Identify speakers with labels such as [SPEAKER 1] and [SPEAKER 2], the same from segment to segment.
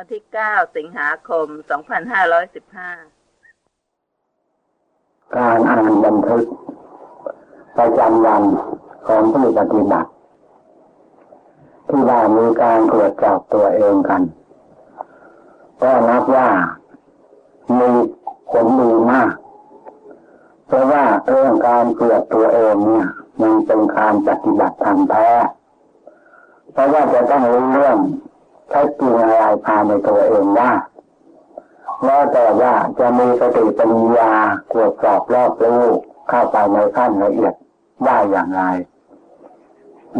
[SPEAKER 1] วันที่ 9 สิงหาคม 2515
[SPEAKER 2] การอ่านบันทึกประจำวันของผู้ปฏิบัติ ที่ได้มีการตรวจสอบตัวเองกัน ก็นับว่ามีผลดีมาก เพราะว่าเรื่องการตรวจตัวเองเนี่ยมันเป็นการปฏิบัติทางแท้เพราะว่าจะต้องรู้เรื่อง ใช้จริงอะไรภายในตัวเองว่าแล้วแต่ว่าจะมีสติปัญญาตรวจสอบรอบรู้เข้าไปในขั้นละเอียดได้อย่างไร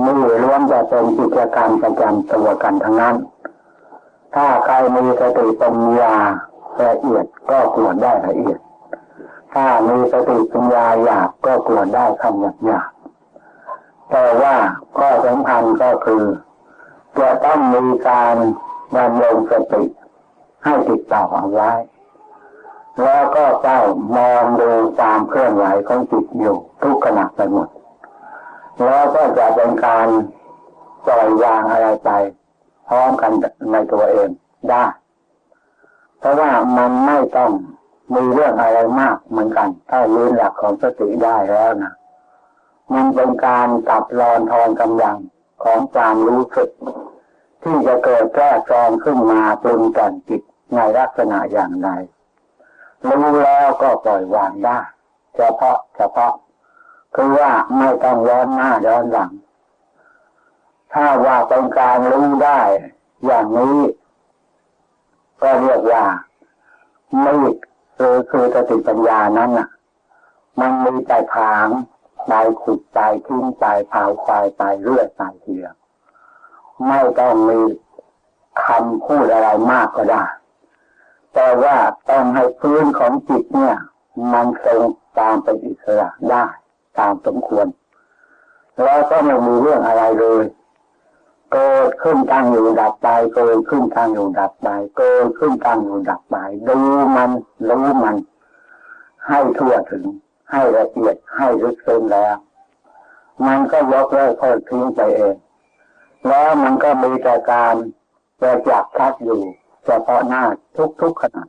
[SPEAKER 2] นี่ล้วนจะเป็นกิจกรรมประจำตัวกันทั้งนั้น ถ้าใครมีสติปัญญาละเอียดก็ตรวจได้ละเอียด ถ้ามีสติปัญญาหยาบก็ตรวจได้ขั้นหยาบหยาบแต่ว่าข้อสำคัญก็คือ จะต้องมีการดำรงสติให้ติดต่อเอาไว้ แล้วก็เฝ้ามองดูตามเคลื่อนไหวของจิตอยู่ทุกขณะไปหมด แล้วก็จะเป็นการปล่อยวางอะไรไป พร้อมกันในตัวเองได้ เพราะว่ามันไม่ต้องมีเรื่องอะไรมากเหมือนกัน ถ้าเรียนหลักของสติได้แล้วนะมันเป็นการตัดรอนทอนกำลังของความรู้สึก ที่จะเกิดแทรกซ้อนขึ้นมาปรุงแต่งจิตในลักษณะอย่างไรรู้แล้วก็ปล่อยวางได้เฉพาะเฉพาะ คือว่าไม่ต้องย้อนหน้าย้อนหลัง ถ้าว่าเป็นการรู้ได้ อย่างนี้ ก็เรียกว่าไม่คือคือสติปัญญานั้นน่ะ มันมีแต่ทางไปขุดไปทิ้งไปเผาไปไปเรื่อยไปทีเดียว ไม่ต้องมีคำพูดอะไรมากก็ได้ แต่ว่าต้องให้พื้นของจิตเนี่ย มันทรงตามเป็นอิสระได้ตามสมควร แล้วก็ไม่มีเรื่องอะไรเลยเกิดขึ้นตั้งอยู่ดับไปเกิดขึ้นตั้งอยู่ดับไปเกิดขึ้นตั้งอยู่ดับไปดูมันรู้มัน ให้ทั่วถึง ให้ละเอียดให้ลึกซึ้งแล้ว มันก็ยกเลิกทอดทิ้งไปเอง แล้วมันก็มีแต่การประจักษ์ชัดอยู่เฉพาะหน้าทุกๆขณะ